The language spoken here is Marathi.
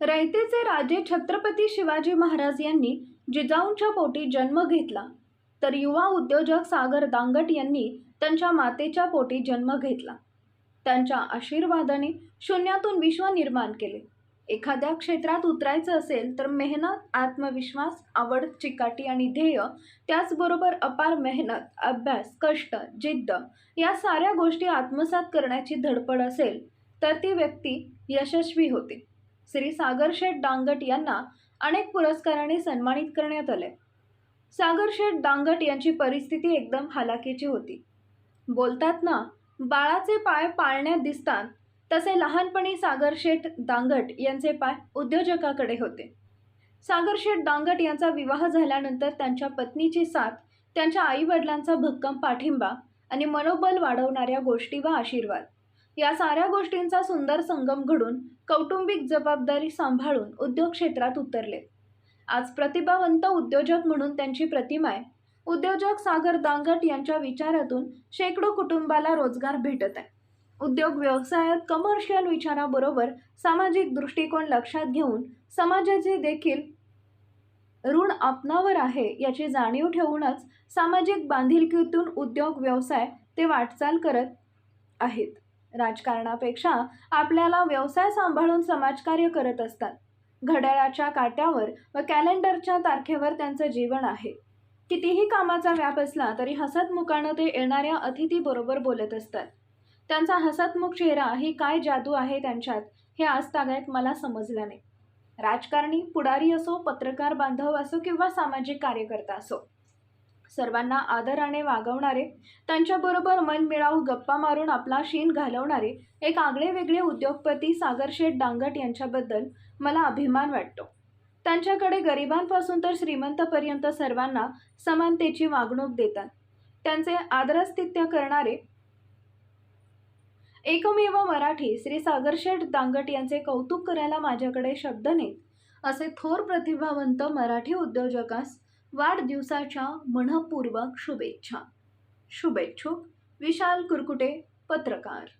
रयतेचे राजे छत्रपती शिवाजी महाराज यांनी जिजाऊंच्या पोटी जन्म घेतला. तर युवा उद्योजक सागर दांगट यांनी त्यांच्या मातेच्या पोटी जन्म घेतला. त्यांच्या आशीर्वादाने शून्यातून विश्व निर्माण केले. एखाद्या क्षेत्रात उतरायचं असेल तर मेहनत आत्मविश्वास आवड चिकाटी आणि ध्येय त्याचबरोबर अपार मेहनत अभ्यास कष्ट जिद्द या साऱ्या गोष्टी आत्मसात करण्याची धडपड असेल तर ती व्यक्ती यशस्वी होते. श्री सागरशेठ डांगट यांना अनेक पुरस्काराने सन्मानित करण्यात आले. सागरशेठ डांगट यांची परिस्थिती एकदम हालाकीची होती. बोलतात ना बाळाचे पाय पाळण्यात दिसतात तसे लहानपणी सागरशेठ दांगट यांचे पाय उद्योजकाकडे होते. सागरशेठ दांगट यांचा विवाह झाल्यानंतर त्यांच्या पत्नीची साथ त्यांच्या आईवडिलांचा भक्कम पाठिंबा आणि मनोबल वाढवणाऱ्या गोष्टी व आशीर्वाद. या साऱ्या गोष्टींचा सुंदर संगम घडून कौटुंबिक जबाबदारी सांभाळून उद्योग क्षेत्रात उतरले. आज प्रतिभावंत उद्योजक म्हणून त्यांची प्रतिमा आहे. उद्योजक सागर दांगट यांच्या विचारातून शेकडो कुटुंबाला रोजगार भेटत आहे. उद्योग व्यवसायात कमर्शियल विचाराबरोबर सामाजिक दृष्टिकोन लक्षात घेऊन समाजाचे देखील ऋण आपणावर आहे याची जाणीव ठेवूनच सामाजिक बांधिलकीतून उद्योग व्यवसाय ते वाटचाल करत आहेत. राजकारणापेक्षा आपल्याला व्यवसाय सांभाळून समाजकार्य करत असतात. घड्याळाच्या काट्यावर व कॅलेंडरच्या तारखेवर त्यांचं जीवन आहे. कितीही कामाचा व्याप असला तरी हसतमुखानं ते येणाऱ्या अतिथीबरोबर बोलत असतात. त्यांचा हसतमुख चेहरा ही काय जादू आहे त्यांच्यात हे आज तागायत मला समजलं नाही राजकारणी पुढारी असो पत्रकार बांधव असो किंवा सामाजिक कार्यकर्ता असो. सर्वांना आदराने वागवणारे त्यांच्याबरोबर मनमिळावू गप्पा मारून आपला शीन घालवणारे एक आगळे वेगळे उद्योगपती सागरशेठ डांगट यांच्याबद्दल मला अभिमान वाटतो. त्यांच्याकडे गरिबांपासून तर श्रीमंतपर्यंत सर्वांना समानतेची वागणूक देतात. त्यांचे आदरास्तित्य करणारे एकमेव मराठी श्री सागरशेठ दांगट यांचे कौतुक करायला माझ्याकडे शब्द नाहीत असे थोर प्रतिभावंत मराठी उद्योजकास वाढदिवसाच्या मनपूर्वक शुभेच्छा. शुभेच्छुक विशाल कुरकुटे पत्रकार.